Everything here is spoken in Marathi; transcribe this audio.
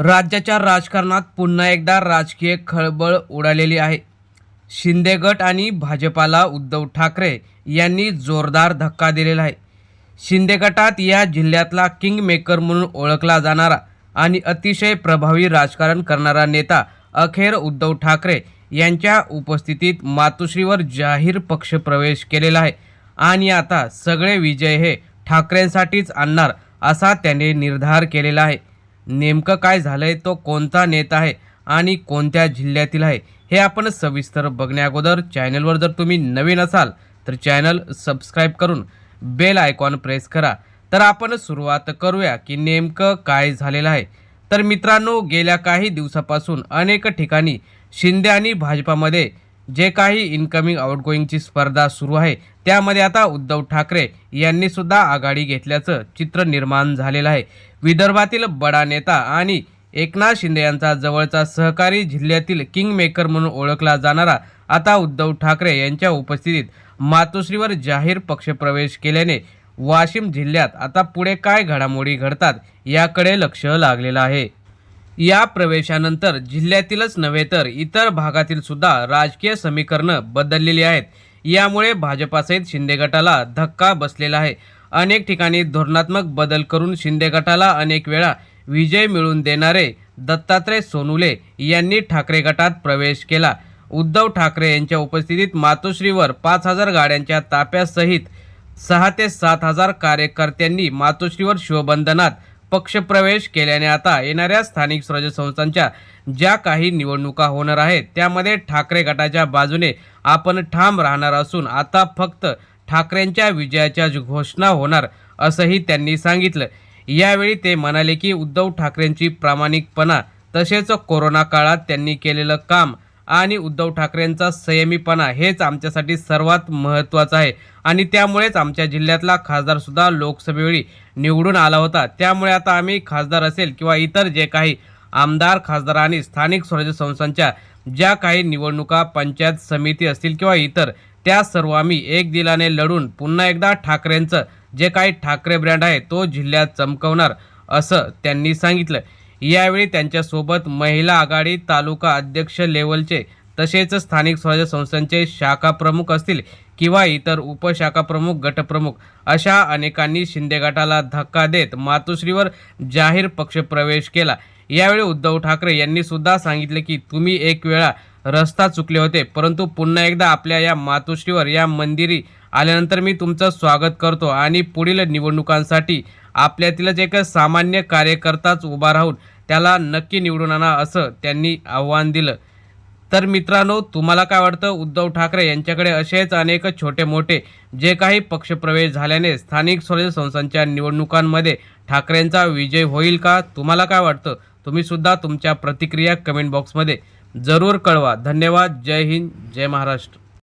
राज्याच्या राजकारणात पुन्हा एकदा राजकीय खळबळ उडालेली आहे. शिंदे गट आणि भाजपाला उद्धव ठाकरे यांनी जोरदार धक्का दिलेला आहे. शिंदे गटात या जिल्ह्यातला किंगमेकर म्हणून ओळखला जाणारा आणि अतिशय प्रभावी राजकारण करणारा नेता अखेर उद्धव ठाकरे यांच्या उपस्थितीत मातोश्रीवर जाहीर पक्षप्रवेश केलेला आहे. आणि आता सगळे विजय हे ठाकरेंसाठीच आणणार असा त्याने निर्धार केलेला आहे. नेमकं काय झालंय तो कोणता नेता आहे आणि कोणत्या जिल्ह्यातील आहे हे आपण सविस्तर बघण्याअगोदर चॅनलवर जर तुम्ही नवीन असाल तर चॅनल सबस्क्राईब करून बेल आयकॉन प्रेस करा. तर आपण सुरुवात करूया की नेमकं काय झालेलं आहे. तर मित्रांनो गेल्या काही दिवसापासून अनेक ठिकाणी शिंदे आणि भाजपामध्ये जे काही इनकमिंग आउटगोईंगची स्पर्धा सुरू आहे त्यामध्ये आता उद्धव ठाकरे यांनी सुद्धा आघाडी घेतल्याचं चित्र निर्माण झालेलं आहे. विदर्भातील बडा नेता आणि एकनाथ शिंदे यांचा जवळचा सहकारी जिल्ह्यातील किंगमेकर म्हणून ओळखला जाणारा आता उद्धव ठाकरे यांच्या उपस्थितीत मातोश्रीवर जाहीर पक्षप्रवेश केल्याने वाशिम जिल्ह्यात आता पुढे काय घडामोडी घडतात याकडे लक्ष लागलेलं आहे. या प्रवेशानंतर जिल्ह्यातीलच नव्हे तर इतर भागातील सुद्धा राजकीय समीकरणं बदललेली आहेत. यामुळे भाजपासहित शिंदे गटाला धक्का बसलेला आहे. अनेक ठिकाणी धोरणात्मक बदल करून शिंदे गटाला अनेक वेळा विजय मिळवून देणारे दत्तात्रय सोनुले यांनी ठाकरे गटात प्रवेश केला. उद्धव ठाकरे यांच्या उपस्थितीत मातोश्रीवर पाच हजार गाड्यांच्या ताप्यासहित सहा ते सात हजार कार्यकर्त्यांनी मातोश्रीवर शिवबंधनात पक्षप्रवेश केल्याने आता येणाऱ्या स्थानिक स्वराज्य संस्थांच्या ज्या काही निवडणुका होणार आहेत त्यामध्ये ठाकरे गटाच्या बाजूने आपण ठाम राहणार असून आता फक्त ठाकरेंच्या विजयाच्या घोषणा होणार असंही त्यांनी सांगितलं. यावेळी ते म्हणाले की उद्धव ठाकरेंची प्रामाणिकपणा तसेच कोरोना काळात त्यांनी केलेलं काम आणि उद्धव ठाकरेंचा संयमीपणा हेच आमच्यासाठी सर्वात महत्त्वाचं आहे. आणि त्यामुळेच आमच्या जिल्ह्यातला खासदारसुद्धा लोकसभेवेळी निवडून आला होता. त्यामुळे आता आम्ही खासदार असेल किंवा इतर जे काही आमदार खासदार आणि स्थानिक स्वराज्य संस्थांच्या ज्या काही निवडणुका पंचायत समिती असतील किंवा इतर त्या सर्व आम्ही एक दिलाने लढून पुन्हा एकदा ठाकरेंचं जे काही ठाकरे ब्रँड आहे तो जिल्ह्यात चमकवणार असं त्यांनी सांगितलं. यावेळी त्यांच्यासोबत महिला आघाडी तालुका अध्यक्ष लेवलचे तसेच स्थानिक स्वराज्य संस्थांचे शाखा प्रमुख असतील किंवा इतर उपशाखा प्रमुख गटप्रमुख अशा अनेकांनी शिंदे गटाला धक्का देत मातोश्रीवर जाहीर पक्षप्रवेश केला. यावेळी उद्धव ठाकरे यांनी सुद्धा सांगितले की तुम्ही एक वेळा रस्ता चुकले होते. परंतु पुन्हा एकदा आपल्या या मातोश्रीवर या मंदिरी आल्यानंतर मी तुमचं स्वागत करतो आणि पुढील निवडणुकांसाठी आपल्यातीलच एक सामान्य कार्यकर्ताच उभा राहून त्याला नक्की निवडून आणा असं त्यांनी आव्हान दिलं. तर मित्रांनो तुम्हाला काय वाटतं? उद्धव ठाकरे यांच्याकडे असेच अनेक छोटे मोठे जे काही पक्षप्रवेश झाल्याने स्थानिक स्वराज्य संस्थांच्या निवडणुकांमध्ये ठाकरेंचा विजय होईल का? तुम्हाला काय वाटतं? तुम्हीसुद्धा तुमच्या प्रतिक्रिया कमेंट बॉक्समध्ये जरूर कळवा. धन्यवाद. जय हिंद. जय महाराष्ट्र.